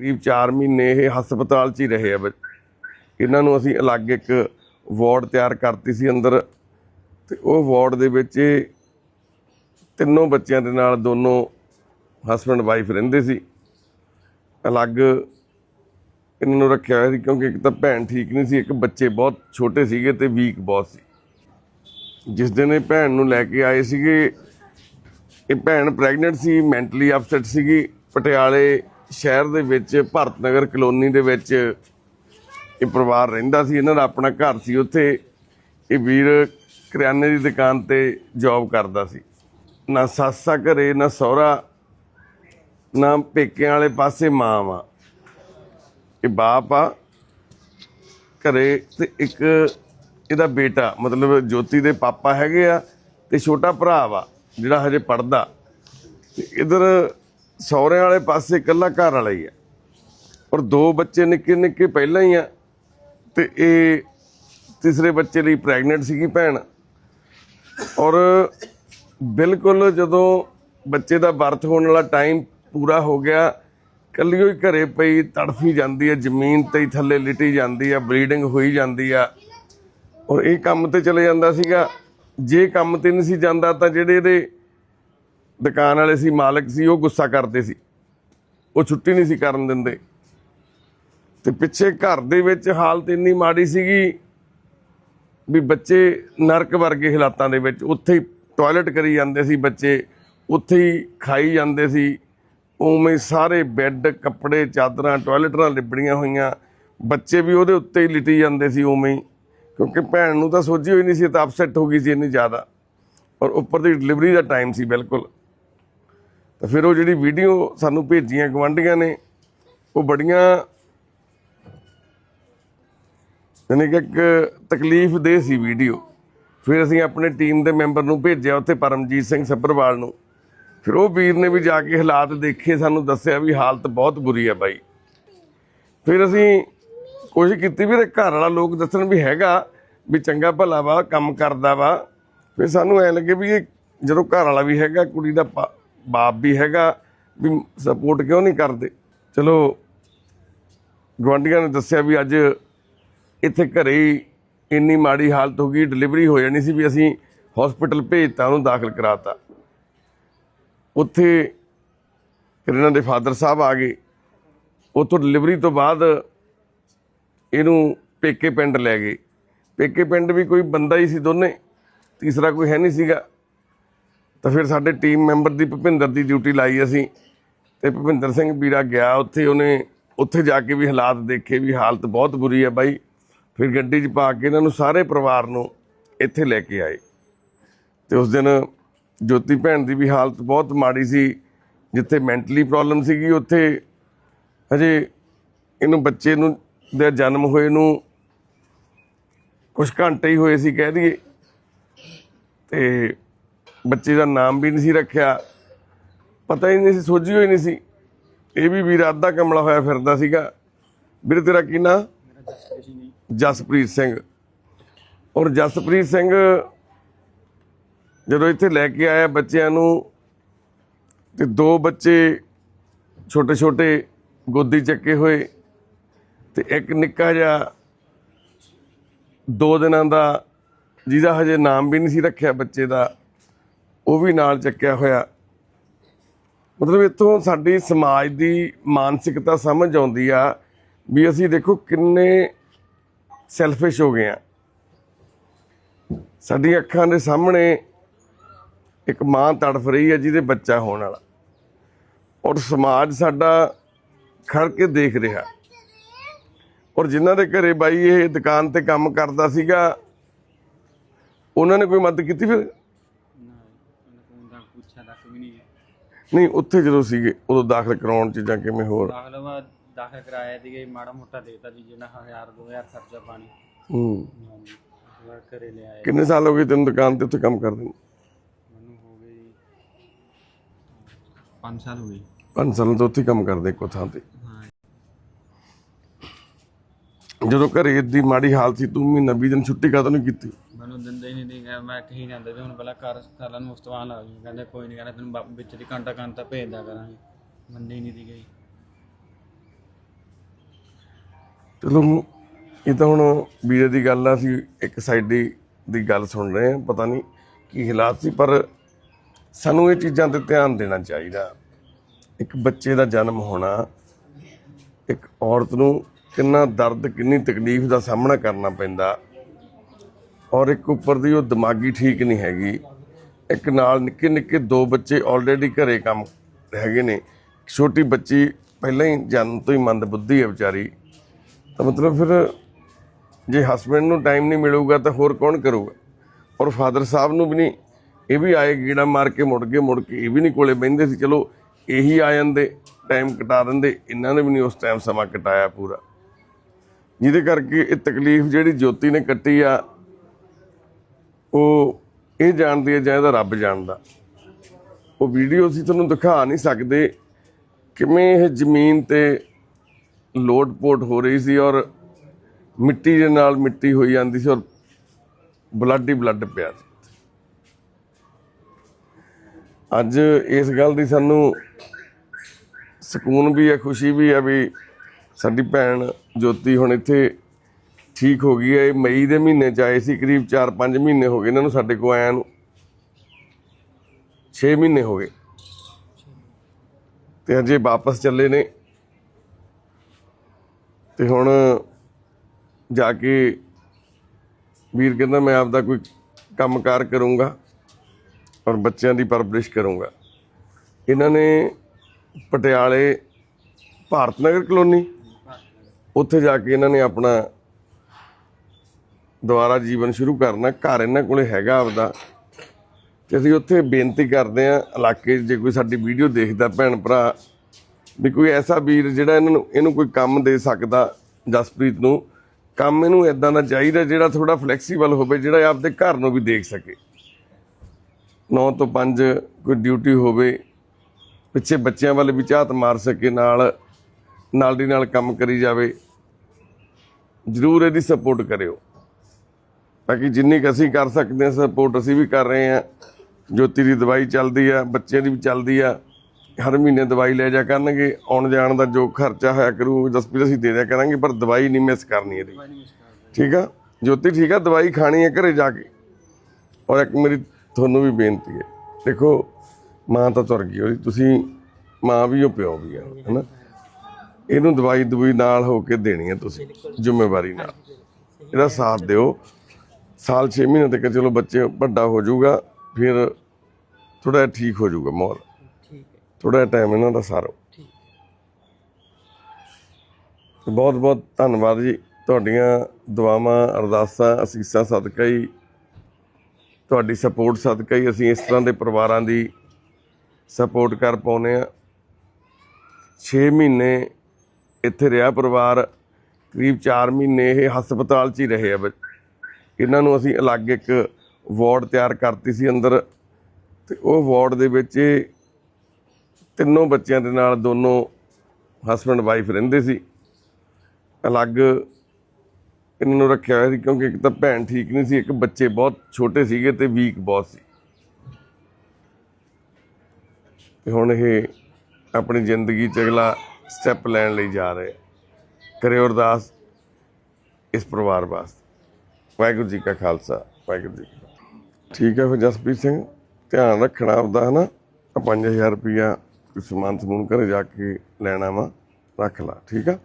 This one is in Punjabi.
ਕਰੀਬ 4 ਮਹੀਨੇ ਇਹ ਹਸਪਤਾਲ 'ਚ ਹੀ ਰਹੇ ਆ ਬੱਚ- ਇਹਨਾਂ ਨੂੰ ਅਸੀਂ ਅਲੱਗ ਇੱਕ ਵਾਰਡ ਤਿਆਰ ਕਰਤੀ ਸੀ ਅੰਦਰ ਤੇ ਉਹ ਵਾਰਡ ਦੇ ਵਿੱਚ ਤਿੰਨੋਂ ਬੱਚਿਆਂ ਦੇ ਨਾਲ ਦੋਨੋਂ ਹਸਬੰਡ ਵਾਈਫ ਰਹਿੰਦੇ ਸੀ। ਅਲੱਗ ਇਹਨਾਂ ਨੂੰ ਰੱਖਿਆ ਹੋਇਆ ਸੀ ਕਿਉਂਕਿ ਇੱਕ ਤਾਂ ਭੈਣ ਠੀਕ ਨਹੀਂ ਸੀ, ਇੱਕ ਬੱਚੇ ਬਹੁਤ ਛੋਟੇ ਸੀਗੇ ਤੇ ਵੀਕ ਬਹੁਤ ਸੀ। ਜਿਸ ਦਿਨ ਇਹ ਭੈਣ ਨੂੰ ਲੈ ਕੇ ਆਏ ਸੀਗੇ, ਇਹ ਭੈਣ ਪ੍ਰੈਗਨੈਂਟ ਸੀ ਮੈਂਟਲੀ ਅਪਸੈਟ ਸੀਗੀ, ਪਟਿਆਲੇ ਸ਼ਹਿਰ ਦੇ ਵਿੱਚ, ਭਰਤ ਨਗਰ ਕਲੋਨੀ ਦੇ ਵਿੱਚ ਇਹ ਪਰਿਵਾਰ ਰਹਿੰਦਾ ਸੀ, ਇਹਨਾਂ ਦਾ ਆਪਣਾ ਘਰ ਸੀ। ਉੱਥੇ ਇਹ ਵੀਰ ਕਰਿਆਨੇ ਦੀ ਦੁਕਾਨ ਤੇ ਜੌਬ ਕਰਦਾ ਸੀ। ਨਾ ਸੱਸਾ ਘਰੇ, ਨਾ ਸਹੁਰਾ, ਨਾ ਪੇਕਿਆਂ ਵਾਲੇ ਪਾਸੇ ਮਾਂ ਵਾ। ਇਹ ਬਾਪ ਆ ਘਰੇ ਤੇ ਇੱਕ ਇਹਦਾ ਬੇਟਾ, ਮਤਲਬ ਜੋਤੀ ਦੇ ਪਾਪਾ ਹੈਗੇ ਆ ਤੇ ਛੋਟਾ ਭਰਾ ਵਾ, ਜਿਹੜਾ ਹਜੇ ਪੜਦਾ ਤੇ ਇਧਰ ਸਹੁਰਿਆਂ ਵਾਲੇ ਪਾਸੇ ਇਕੱਲਾ ਘਰ ਵਾਲਾ ਹੀ ਆ ਔਰ ਦੋ ਬੱਚੇ ਨਿੱਕੇ ਨਿੱਕੇ ਪਹਿਲਾਂ ਹੀ ਆ ਤੇ ਇਹ ਤੀਸਰੇ ਬੱਚੇ ਲਈ ਪ੍ਰੈਗਨੈਂਟ ਸੀਗੀ ਭੈਣ। ਔਰ ਬਿਲਕੁਲ ਜਦੋਂ ਬੱਚੇ ਦਾ ਬਰਥ ਹੋਣ ਵਾਲਾ ਟਾਈਮ ਪੂਰਾ ਹੋ ਗਿਆ ਕੱਲੀ ਹੀ ਘਰੇ ਪਈ, ਤੜਫੀ ਜਾਂਦੀ ਹੈ ਜ਼ਮੀਨ ਤੇ ਹੀ ਥੱਲੇ ਲਿਟੀ ਜਾਂਦੀ ਆ ਬਲੀਡਿੰਗ ਹੋਈ ਜਾਂਦੀ ਆ। ਔਰ ਇਹ ਕੰਮ ਤੇ ਚਲੇ ਜਾਂਦਾ ਸੀਗਾ। ਜੇ ਕੰਮ ਤੇ ਨਹੀਂ ਸੀ ਜਾਂਦਾ ਤਾਂ ਜਿਹੜੇ ਇਹਦੇ ਦੁਕਾਨ ਵਾਲੇ ਸੀ, ਮਾਲਕ ਸੀ, ਉਹ ਗੁੱਸਾ ਕਰਦੇ ਸੀ। ਉਹ ਛੁੱਟੀ ਨਹੀਂ ਸੀ ਕਰਨ ਦਿੰਦੇ। ਤੇ ਪਿੱਛੇ ਘਰ ਦੇ ਵਿੱਚ ਹਾਲਤ ਇੰਨੀ ਮਾੜੀ ਸੀਗੀ ਵੀ ਬੱਚੇ ਨਰਕ ਵਰਗੇ ਹਾਲਾਤਾਂ ਦੇ ਵਿੱਚ ਉੱਥੇ ਹੀ ਟਾਇਲਟ ਕਰੀ ਜਾਂਦੇ ਸੀ ਬੱਚੇ, ਉੱਥੇ ਹੀ ਖਾਈ ਜਾਂਦੇ ਸੀ। ਉਵੇਂ ਹੀ ਸਾਰੇ ਬੈੱਡ ਕੱਪੜੇ, ਚਾਦਰਾਂ ਟਾਇਲਟਾਂ ਲਿਬੜੀਆਂ ਹੋਈਆਂ। ਬੱਚੇ ਵੀ ਉਹਦੇ ਉੱਤੇ ਹੀ ਲਿਟੀ ਜਾਂਦੇ ਸੀ ਉਵੇਂ ਹੀ। ਕਿਉਂਕਿ ਭੈਣ ਨੂੰ ਤਾਂ ਸੋਝੀ ਹੋਈ ਨਹੀਂ ਸੀ ਤਾਂ ਅਪਸੈਟ ਹੋ ਗਈ ਸੀ ਇੰਨੀ ਜ਼ਿਆਦਾ। ਔਰ ਉੱਪਰ ਦੀ ਡਿਲੀਵਰੀ ਦਾ ਟਾਈਮ ਸੀ ਬਿਲਕੁਲ। ਤਾਂ ਫਿਰ ਉਹ ਜਿਹੜੀ ਵੀਡੀਓ ਸਾਨੂੰ ਭੇਜੀਆਂ ਗਵਾਂਢੀਆਂ ਨੇ, ਉਹ ਬੜੀਆਂ ਯਾਨੀ ਕਿ ਇੱਕ ਤਕਲੀਫ ਦੇ ਸੀ ਵੀਡੀਓ। ਫਿਰ ਅਸੀਂ ਆਪਣੇ ਟੀਮ ਦੇ ਮੈਂਬਰ ਨੂੰ ਭੇਜਿਆ ਉੱਥੇ ਪਰਮਜੀਤ ਸਿੰਘ ਸੱਭਰਵਾਲ ਨੂੰ। ਫਿਰ ਉਹ ਵੀਰ ਨੇ ਵੀ ਜਾ ਕੇ ਹਾਲਾਤ ਦੇਖੇ, ਸਾਨੂੰ ਦੱਸਿਆ ਵੀ ਹਾਲਤ ਬਹੁਤ ਬੁਰੀ ਹੈ ਬਾਈ। ਫਿਰ ਅਸੀਂ ਕੋਸ਼ਿਸ਼ ਕੀਤੀ ਵੀ ਘਰ ਵਾਲਾ ਲੋਕ ਦੱਸਣ ਵੀ ਹੈਗਾ ਵੀ ਚੰਗਾ ਭਲਾ ਵਾ, ਕੰਮ ਕਰਦਾ ਵਾ। ਫਿਰ ਸਾਨੂੰ ਐ ਲੱਗੇ ਵੀ ਇਹ ਜਦੋਂ ਘਰ ਵਾਲਾ ਵੀ ਹੈਗਾ, ਕੁੜੀ ਦਾ ਪਾ- ਬਾਪ ਵੀ ਹੈਗਾ, ਵੀ ਸਪੋਰਟ ਕਿਉਂ ਨਹੀਂ ਕਰਦੇ? ਚਲੋ ਗਵਾਂਢੀਆਂ ਨੇ ਦੱਸਿਆ ਵੀ ਅੱਜ ਇੱਥੇ ਘਰੇ ਹੀ ਇੰਨੀ ਮਾੜੀ ਹਾਲਤ ਹੋ ਗਈ ਡਿਲੀਵਰੀ ਹੋ ਜਾਣੀ ਸੀ ਵੀ ਅਸੀਂ ਹਸਪੀਟਲ ਭੇਜਤਾ, ਉਹਨੂੰ ਦਾਖਲ ਕਰਾਤਾ। ਉੱਥੇ ਫਿਰ ਇਹਨਾਂ ਦੇ ਫਾਦਰ ਸਾਹਿਬ ਆ ਗਏ। ਉੱਥੋਂ ਡਿਲੀਵਰੀ ਤੋਂ ਬਾਅਦ ਇਹਨੂੰ ਪੇਕੇ ਪਿੰਡ ਲੈ ਗਏ। ਪੇਕੇ ਪਿੰਡ ਵੀ ਕੋਈ ਬੰਦਾ ਹੀ ਸੀ ਦੋਨੇ, ਤੀਸਰਾ ਕੋਈ ਹੈ ਨਹੀਂ ਸੀਗਾ। ਤਾਂ ਫਿਰ ਸਾਡੇ ਟੀਮ ਮੈਂਬਰ ਦੀ ਭੁਪਿੰਦਰ ਦੀ ਡਿਊਟੀ ਲਾਈ ਅਸੀਂ ਤੇ ਭੁਪਿੰਦਰ ਸਿੰਘ ਵੀਰਾ ਗਿਆ ਉੱਥੇ, ਉਹਨੇ ਉੱਥੇ ਜਾ ਕੇ ਵੀ ਹਾਲਾਤ ਦੇਖੇ ਵੀ ਹਾਲਤ ਬਹੁਤ ਬੁਰੀ ਹੈ ਬਾਈ। ਫਿਰ ਗੱਡੀ 'ਚ ਪਾ ਕੇ ਇਹਨਾਂ ਨੂੰ ਸਾਰੇ ਪਰਿਵਾਰ ਨੂੰ ਇੱਥੇ ਲੈ ਕੇ ਆਏ। ਤੇ ਉਸ ਦਿਨ ਜੋਤੀ ਭੈਣ ਦੀ ਵੀ ਹਾਲਤ ਬਹੁਤ ਮਾੜੀ ਸੀ, ਜਿੱਥੇ ਮੈਂਟਲੀ ਪ੍ਰੋਬਲਮ ਸੀਗੀ ਉੱਥੇ। ਹਜੇ ਇਹਨੂੰ ਬੱਚੇ ਨੂੰ ਦੇ ਜਨਮ ਹੋਏ ਨੂੰ ਕੁਝ ਘੰਟੇ ਹੀ ਹੋਏ ਸੀ ਕਹਿ ਦਈਏ। ਤੇ ਬੱਚੇ ਦਾ ਨਾਮ ਵੀ ਨਹੀਂ ਸੀ ਰੱਖਿਆ, ਪਤਾ ਹੀ ਨਹੀਂ ਸੀ, ਸੋਝੀ ਹੋਈ ਨਹੀਂ ਸੀ। ਇਹ ਵੀ ਵੀਰ ਅੱਧਾ ਕਮਲਾ ਹੋਇਆ ਫਿਰਦਾ ਸੀਗਾ। ਵੀਰ, ਤੇਰਾ ਕੀ ਨਾਂ? ਜਸਪ੍ਰੀਤ ਸਿੰਘ। ਔਰ ਜਸਪ੍ਰੀਤ ਸਿੰਘ ਜਦੋਂ ਇੱਥੇ ਲੈ ਕੇ ਆਇਆ ਬੱਚਿਆਂ ਨੂੰ, ਤੇ ਦੋ ਬੱਚੇ ਛੋਟੇ ਛੋਟੇ ਗੋਦੀ ਚੱਕੇ ਹੋਏ, ਤੇ ਇੱਕ ਨਿੱਕਾ ਜਿਹਾ ਦੋ ਦਿਨਾਂ ਦਾ, ਜਿਹਦਾ ਹਜੇ ਨਾਮ ਵੀ ਨਹੀਂ ਸੀ ਰੱਖਿਆ ਬੱਚੇ ਦਾ ਉਹ ਵੀ ਨਾਲ ਚੱਕਿਆ ਹੋਇਆ। ਮਤਲਬ ਇੱਥੋਂ ਸਾਡੀ ਸਮਾਜ ਦੀ ਮਾਨਸਿਕਤਾ ਸਮਝ ਆਉਂਦੀ ਆ ਵੀ ਅਸੀਂ ਦੇਖੋ ਕਿੰਨੇ ਸੈਲਫਿਸ਼ ਹੋ ਗਏ ਆ। ਸਾਡੀਆਂ ਅੱਖਾਂ ਦੇ ਸਾਹਮਣੇ ਇੱਕ ਮਾਂ ਤੜਫ ਰਹੀ ਹੈ ਜਿਹਦੇ ਬੱਚਾ ਹੋਣ ਵਾਲਾ। ਔਰ ਸਮਾਜ ਸਾਡਾ ਖੜ ਕੇ ਦੇਖ ਰਿਹਾ। ਔਰ ਜਿਨ੍ਹਾਂ ਦੇ ਘਰੇ ਬਾਈ ਇਹ ਦੁਕਾਨ ਤੇ ਕੰਮ ਕਰਦਾ ਸੀਗਾ, ਉਹਨਾਂ ਨੇ ਕੋਈ ਮਦਦ ਕੀਤੀ ਫਿਰ ਦਾ ਪੁੱਛਿਆ ਤੱਕ ਵੀ ਨਹੀਂ ਹੈ ਨਹੀਂ ਉੱਥੇ ਜਦੋਂ ਸੀਗੇ ਉਦੋਂ ਦਾਖਲ ਕਰਾਉਣ ਚ ਜਾਂ ਕਿਵੇਂ ਹੋਰ? ਦਾਖਲ ਵਾ ਦਾਖਲ ਕਰਾਇਆ ਸੀਗਾ ਜੀ, ਮਾੜਾ ਮੋਟਾ ਦੇਤਾ ਜੀ ਜਿਹਨਾਂ 1000 2000 ਖਰਚਾ ਪਾਣੀ। ਹੂੰ। ਹਾਂਜੀ ਉਸ ਵਾਰ ਘਰੇ ਲੈ ਆਏ ਕਿੰਨੇ ਸਾਲ ਹੋ ਗਏ ਤੈਨੂੰ ਦੁਕਾਨ ਤੇ ਉੱਥੇ ਕੰਮ ਕਰਦੇ ਨੂੰ? ਮੈਨੂੰ ਹੋ ਗਏ ਜੀ 5 ਸਾਲ ਹੋ ਗਏ ਪੰਜ ਸਾਲਾਂ ਤੋਂ ਉੱਥੇ ਹੀ ਕੰਮ ਕਰਦੇ ਇੱਕੋ ਥਾਂ ਤੇ। ਹਾਂ ਜਦੋਂ ਘਰੇ ਏਦੀ ਮਾੜੀ ਹਾਲਤ ਸੀ ਤੂੰ ਮਹੀਨਾ ਵੀਹ ਦਿਨ ਛੁੱਟੀ ਕਾਹਤੋਂ ਨਹੀਂ ਕੀਤੀ? ਮੈਨੂੰ ਦਿੰਦੇ ਹੀ ਨਹੀਂ ਦੀਗਾ ਮੈਂ ਕਹੀ ਜਾਂਦਾ ਵੀ ਹੁਣ ਪਹਿਲਾਂ ਘਰ ਸਾਲਾਂ ਨੂੰ ਉਸਤਵਾਨ ਲਾ ਜੀ ਕਹਿੰਦੇ ਕੋਈ ਨਹੀਂ ਕਹਿੰਦਾ ਤੈਨੂੰ ਬਾਪ ਵਿੱਚ ਦੀ ਘੰਟਾ ਘੰਟਾ ਭੇਜਦਾ ਕਰਾਂਗੇ। ਮੰਨੇ ਨਹੀਂ ਦੀ ਗਈ ਚਲੋ, ਇਹ ਤਾਂ ਹੁਣ ਵੀਰੇ ਦੀ ਗੱਲ ਆ, ਅਸੀਂ ਇੱਕ ਸਾਈਡ ਦੀ ਦੀ ਗੱਲ ਸੁਣ ਰਹੇ ਹਾਂ ਪਤਾ ਨਹੀਂ ਕੀ ਹਾਲਾਤ ਸੀ, ਪਰ ਸਾਨੂੰ ਇਹ ਚੀਜ਼ਾਂ ਤੇ ਧਿਆਨ ਦੇਣਾ ਚਾਹੀਦਾ। ਇੱਕ ਬੱਚੇ ਦਾ ਜਨਮ ਹੋਣਾ, ਇੱਕ ਔਰਤ ਨੂੰ ਕਿੰਨਾ ਦਰਦ, ਕਿੰਨੀ ਤਕਲੀਫ ਦਾ ਸਾਹਮਣਾ ਕਰਨਾ ਪੈਂਦਾ। ਔਰ ਇੱਕ ਉੱਪਰ ਦੀ ਉਹ ਦਿਮਾਗੀ ਠੀਕ ਨਹੀਂ ਹੈਗੀ। ਇੱਕ ਨਾਲ ਨਿੱਕੇ ਨਿੱਕੇ ਦੋ ਬੱਚੇ ਆਲਰੇਡੀ ਘਰੇ ਕੰਮ ਹੈਗੇ ਨੇ। ਛੋਟੀ ਬੱਚੀ ਪਹਿਲਾਂ ਹੀ ਜਨਮ ਤੋਂ ਹੀ ਮੰਦ ਬੁੱਧੀ ਹੈ ਵਿਚਾਰੀ। ਤਾਂ ਮਤਲਬ ਫਿਰ ਜੇ ਹਸਬੰਡ ਨੂੰ ਟਾਈਮ ਨਹੀਂ ਮਿਲੂਗਾ ਤਾਂ ਹੋਰ ਕੌਣ ਕਰੂਗਾ? ਔਰ ਫਾਦਰ ਸਾਹਿਬ ਨੂੰ ਵੀ ਨਹੀਂ, ਇਹ ਵੀ ਆਏ ਗੀੜਾ ਮਾਰ ਕੇ ਮੁੜ ਕੇ ਮੁੜ ਕੇ, ਇਹ ਵੀ ਨਹੀਂ ਕੋਲੇ ਬਹਿੰਦੇ ਸੀ, ਚਲੋ ਇਹੀ ਆ ਜਾਂਦੇ ਟਾਈਮ ਕਟਾ ਦਿੰਦੇ, ਇਹਨਾਂ ਨੇ ਵੀ ਨਹੀਂ ਉਸ ਟਾਈਮ ਸਮਾਂ ਕਟਾਇਆ ਪੂਰਾ। ਜਿਹਦੇ ਕਰਕੇ ਇਹ ਤਕਲੀਫ ਜਿਹੜੀ ਜੋਤੀ ਨੇ ਕੱਟੀ ਆ ਉਹ ਇਹ ਜਾਣਦੀ ਹੈ ਜਾਂ ਇਹਦਾ ਰੱਬ ਜਾਣਦਾ। ਉਹ ਵੀਡੀਓ ਅਸੀਂ ਤੁਹਾਨੂੰ ਦਿਖਾ ਨਹੀਂ ਸਕਦੇ ਕਿਵੇਂ ਇਹ ਜ਼ਮੀਨ ਤੇ ਲੋਟ-ਪੋਟ ਹੋ ਰਹੀ ਸੀ ਔਰ ਮਿੱਟੀ ਦੇ ਨਾਲ ਮਿੱਟੀ ਹੋਈ ਜਾਂਦੀ ਸੀ ਔਰ ਬਲੱਡ ਹੀ ਬਲੱਡ ਪਿਆ ਸੀ। ਅੱਜ ਇਸ ਗੱਲ ਦੀ ਸਾਨੂੰ ਸਕੂਨ ਵੀ ਹੈ, ਖੁਸ਼ੀ ਵੀ ਹੈ ਵੀ ਸਾਡੀ ਭੈਣ ਜੋਤੀ ਹੁਣ ਇੱਥੇ ਠੀਕ ਹੋ ਗਈ ਹੈ, ਇਹ ਮਈ ਦੇ ਮਹੀਨੇ ਚ ਆਏ ਸੀ, ਕਰੀਬ 4-5 ਮਹੀਨੇ ਹੋ ਗਏ ਇਹਨਾਂ ਨੂੰ ਸਾਡੇ ਕੋਲ ਆਇਆਂ ਨੂੰ। 6 ਮਹੀਨੇ ਹੋ ਗਏ। ਤੇ ਅਜੇ ਵਾਪਸ ਚੱਲੇ ਨੇ। ਤੇ ਹੁਣ ਜਾ ਕੇ ਵੀਰ ਕਹਿੰਦਾ, ਮੈਂ ਆਪਦਾ ਕੋਈ ਕੰਮਕਾਰ ਕਰੂੰਗਾ ਔਰ ਬੱਚਿਆਂ ਦੀ ਪਰਵਰਿਸ਼ ਕਰੂੰਗਾ। ਇਹਨਾਂ ਨੇ ਪਟਿਆਲੇ ਭਾਰਤ ਨਗਰ ਕਲੋਨੀ, ਉੱਥੇ ਜਾ ਕੇ ਇਹਨਾਂ ਨੇ ਆਪਣਾ ਦੁਬਾਰਾ ਜੀਵਨ ਸ਼ੁਰੂ ਕਰਨਾ, ਘਰ ਇਹਨਾਂ ਕੋਲੇ ਹੈਗਾ ਆਪਦਾ। ਤੇ ਅਸੀਂ ਉੱਥੇ ਬੇਨਤੀ ਕਰਦੇ ਆਂ ਇਲਾਕੇ 'ਚ ਜੇ ਕੋਈ ਸਾਡੀ ਵੀਡੀਓ ਦੇਖਦਾ ਭੈਣ ਭਰਾ, ਵੀ ਕੋਈ ਐਸਾ ਵੀਰ ਜਿਹੜਾ ਇਹਨਾਂ ਨੂੰ, ਇਹਨੂੰ ਕੋਈ ਕੰਮ ਦੇ ਸਕਦਾ ਜਸਪ੍ਰੀਤ ਨੂੰ, ਕੰਮ ਇਹਨੂੰ ਇਦਾਂ ਦਾ ਚਾਹੀਦਾ ਜਿਹੜਾ ਥੋੜਾ ਫਲੈਕਸੀਬਲ ਹੋਵੇ, ਜਿਹੜਾ ਆਪਦੇ ਘਰ ਨੂੰ ਵੀ ਦੇਖ ਸਕੇ। 9 ਤੋਂ 5 ਕੋਈ ਡਿਊਟੀ ਹੋਵੇ, ਪਿੱਛੇ ਬੱਚਿਆਂ ਵੱਲ ਵੀ ਝਾਤ ਮਾਰ ਸਕੇ, ਨਾਲ ਨਾਲ ਦੀ ਨਾਲ ਕੰਮ ਕਰੀ ਜਾਵੇ। ਜ਼ਰੂਰ ਇਹਦੀ ਸਪੋਰਟ ਕਰਿਓ। ਬਾਕੀ ਜਿੰਨੀ ਕੁ ਅਸੀਂ ਕਰ ਸਕਦੇ ਹਾਂ ਸਪੋਰਟ ਅਸੀਂ ਵੀ ਕਰ ਰਹੇ ਹਾਂ। ਜੋਤੀ ਦੀ ਦਵਾਈ ਚੱਲਦੀ ਆ ਬੱਚਿਆਂ ਦੀ ਵੀ ਚੱਲਦੀ ਆ। ਹਰ ਮਹੀਨੇ ਦਵਾਈ ਲੈ ਜਾ ਕਰਨਗੇ ਆਉਣ ਜਾਣ ਦਾ ਜੋ ਖਰਚਾ ਹੋਇਆ ਕਰੂ ਦਸਪੀਰ ਅਸੀਂ ਦੇ ਦਿਆ ਕਰਾਂਗੇ ਪਰ ਦਵਾਈ ਨਹੀਂ ਮਿਸ ਕਰਨੀ ਇਹਦੀ। ਠੀਕ ਆ? ਜੋਤੀ ਠੀਕ ਆ? ਦਵਾਈ ਖਾਣੀ ਹੈ ਘਰੇ ਜਾ ਕੇ। ਔਰ ਇੱਕ ਮੇਰੀ ਤੁਹਾਨੂੰ ਵੀ ਬੇਨਤੀ ਹੈ ਦੇਖੋ ਮਾਂ ਤਾਂ ਤੁਰ ਗਈ ਉਹਦੀ ਤੁਸੀਂ ਮਾਂ ਵੀ ਹੋ ਪਿਓ ਵੀ ਆ ਹੈਨਾ? ਇਹਨੂੰ ਦਵਾਈ ਦਵਾਈ ਨਾਲ ਹੋ ਕੇ ਦੇਣੀ ਹੈ ਤੁਸੀਂ ਜ਼ਿੰਮੇਵਾਰੀ ਨਾਲ। ਇਹਦਾ ਸਾਥ ਦਿਓ। ਸਾਲ 6 ਮਹੀਨੇ ਤੱਕ ਚਲੋ ਬੱਚੇ ਵੱਡਾ ਹੋ ਜਾਊਗਾ ਫਿਰ ਥੋੜਾ ਠੀਕ ਹੋ ਜਾਊਗਾ ਮਾਹੌਲ। ਠੀਕ ਹੈ। ਥੋੜਾ ਟਾਈਮ ਇਹਨਾਂ ਦਾ ਸਾਰੋ। ਠੀਕ ਬਹੁਤ ਬਹੁਤ ਧੰਨਵਾਦ ਜੀ। ਤੁਹਾਡੀਆਂ ਦੁਆਵਾਂ ਅਰਦਾਸਾਂ ਅਸੀਸਾਂ ਸਦਕਾ ਹੀ ਤੁਹਾਡੀ ਸਪੋਰਟ ਸਦਕਾ ਹੀ ਅਸੀਂ ਇਸ ਤਰ੍ਹਾਂ ਦੇ ਪਰਿਵਾਰਾਂ ਦੀ ਸਪੋਰਟ ਕਰ ਪਾਉਨੇ ਆ 6 ਮਹੀਨੇ ਇੱਥੇ ਰਿਹਾ ਪਰਿਵਾਰ ਕਰੀਬ 4 ਮਹੀਨੇ ਇਹ ਹਸਪਤਾਲ 'ਚ ਹੀ ਰਹੇ ਆ ਬੱਚ- ਇਹਨਾਂ ਨੂੰ ਅਸੀਂ ਅਲੱਗ ਇੱਕ ਵਾਰਡ ਤਿਆਰ ਕਰਤੀ ਸੀ ਅੰਦਰ ਤੇ ਉਹ ਵਾਰਡ ਦੇ ਵਿੱਚ ਇਹ ਤਿੰਨੋਂ ਬੱਚਿਆਂ ਦੇ ਨਾਲ ਦੋਨੋਂ ਹਸਬੰਡ ਵਾਈਫ ਰਹਿੰਦੇ ਸੀ। ਅਲੱਗ ਇਹਨਾਂ ਨੂੰ ਰੱਖਿਆ ਹੋਇਆ ਸੀ ਕਿਉਂਕਿ ਇੱਕ ਤਾਂ ਭੈਣ ਠੀਕ ਨਹੀਂ ਸੀ, ਇੱਕ ਬੱਚੇ ਬਹੁਤ ਛੋਟੇ ਸੀਗੇ ਤੇ ਵੀਕ ਬਹੁਤ ਸੀ। ਤੇ ਹੁਣ ਇਹ ਆਪਣੀ ਜ਼ਿੰਦਗੀ 'ਚ ਅਗਲਾ ਸਟੈਪ ਲੈਣ ਲਈ ਜਾ ਰਹੇ ਆ। ਕਰਿਓ ਅਰਦਾਸ ਇਸ ਪਰਿਵਾਰ ਵਾਸਤੇ। ਵਾਹਿਗੁਰੂ ਜੀ ਕਾ ਖਾਲਸਾ, ਵਾਹਿਗੁਰੂ ਜੀ ਠੀਕ ਹੈ ਫਿਰ ਜਸਪ੍ਰੀਤ ਸਿੰਘ, ਧਿਆਨ ਰੱਖਣਾ ਆਪਦਾ, ਹਨਾ? 5000 ਰੁਪਇਆ ਕੋਈ ਸਮਾਨ ਸਮੂਨ ਘਰੇ ਜਾ ਕੇ ਲੈਣਾ ਵਾ, ਰੱਖ ਲਾ, ਠੀਕ ਆ?